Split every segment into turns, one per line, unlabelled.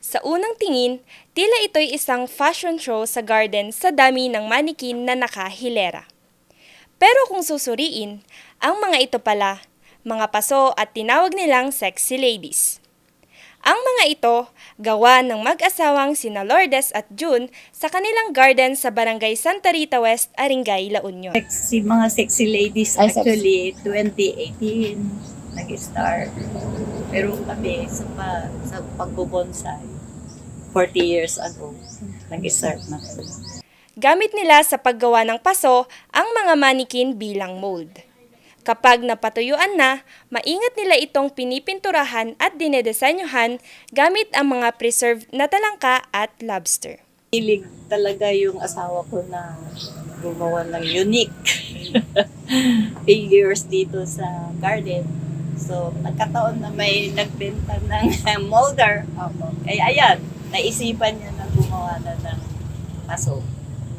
Sa unang tingin, tila ito'y isang fashion show sa garden sa dami ng manikin na nakahilera. Pero kung susuriin, ang mga ito pala, mga paso at tinawag nilang sexy ladies. Ang mga ito, gawa ng mag-asawang sina Lourdes at June sa kanilang garden sa Barangay Santa Rita West, Aringay, La Union.
Sexy, mga sexy ladies actually 2018 nag-start. Pero kami sa, pa, sa pagbubonsai 40 years ago nag-start na kami.
Gamit nila sa paggawa ng paso ang mga manikin bilang mold. Kapag napatuyuan na, maingat nila itong pinipinturahan at dinedesenyohan gamit ang mga preserved na talangka at lobster.
Hilig talaga yung asawa ko na gumawa ng unique figures dito sa garden. So, nagkataon na may nagbenta ng molder. Kaya ayan, naisipan niya na gumawa na ng paso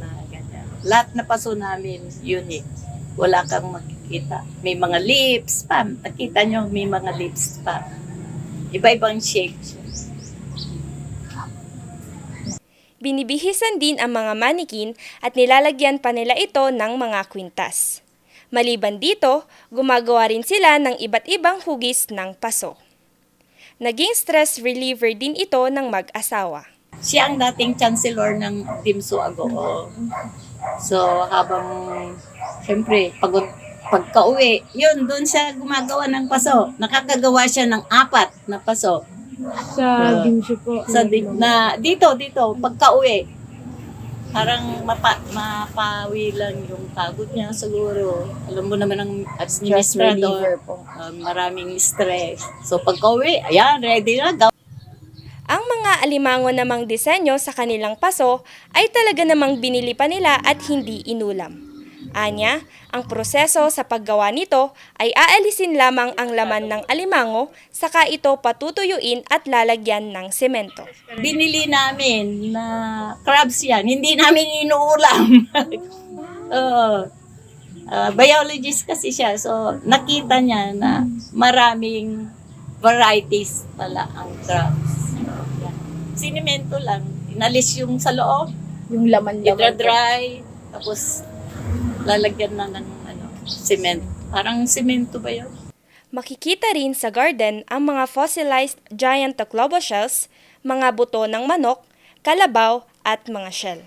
na ganyan. Lahat na paso namin unique. Wala kang makikita. May mga lips pa. Nakita nyo, may mga lips pa. Iba-ibang shape.
Binibihisan din ang mga manikin at nilalagyan pa nila ito ng mga kwintas. Maliban dito, gumagawa rin sila ng iba't ibang hugis ng paso. Naging stress reliever din ito ng mag-asawa.
Siya ang dating chancellor ng Team Suago. So, habang, syempre, pagod, pagka-uwi, yun, doon siya gumagawa ng paso. Nakakagawa siya ng apat na paso.
Sa
Ah.
Dimshu po.
Sa di, na, dito, dito, pagka-uwi. Parang mapa, mapawi lang yung pagod niya siguro. Alam mo naman ang
po.
um, maraming stress. So, pagka-uwi, ayan, ready na,
Ang mga alimango namang disenyo sa kanilang paso ay talaga namang binili pa nila at hindi inulam. Anya, ang proseso sa paggawa nito ay aalisin lamang ang laman ng alimango saka ito patutuyuin at lalagyan ng semento.
binili namin na crabs yan. Hindi namin inuulam. Oo. Ah, biologist kasi siya. So, nakita niya na maraming varieties pala ang crabs. Yan. Sinimento lang. Inalis yung sa loob.
Yung laman-laman. po.
Dry. Tapos, lalagyan na ng ano, cement. Parang semento ba yun?
Makikita rin sa garden ang mga fossilized giant tacloba shells, mga buto ng manok, kalabaw at mga shell.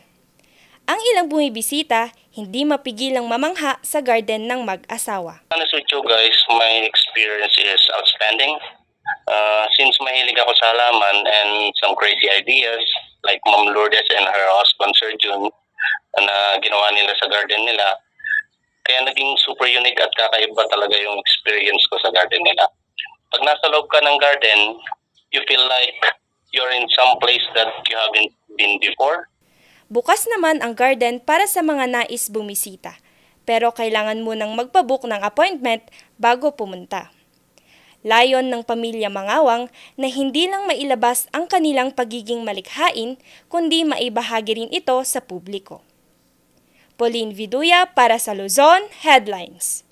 Ang ilang bumibisita, hindi mapigilang mamangha sa garden ng mag-asawa.
honest with you guys, my experience is outstanding. Uh, since mahilig ako sa halaman and some crazy ideas, like Ma'am Lourdes and her husband Sir Jun, na ginawa nila sa garden nila, kaya naging super unique at kakaiba talaga yung experience ko sa garden nila. Pag nasa loob ka ng garden, you feel like you're in some place that you haven't been before.
Bukas naman ang garden para sa mga nais bumisita. Pero kailangan mo nang magpabook ng appointment bago pumunta. Layon ng pamilya Mangawang na hindi lang mailabas ang kanilang pagiging malikhain, kundi maibahagi rin ito sa publiko. Pauline Viduya para sa Luzon Headlines.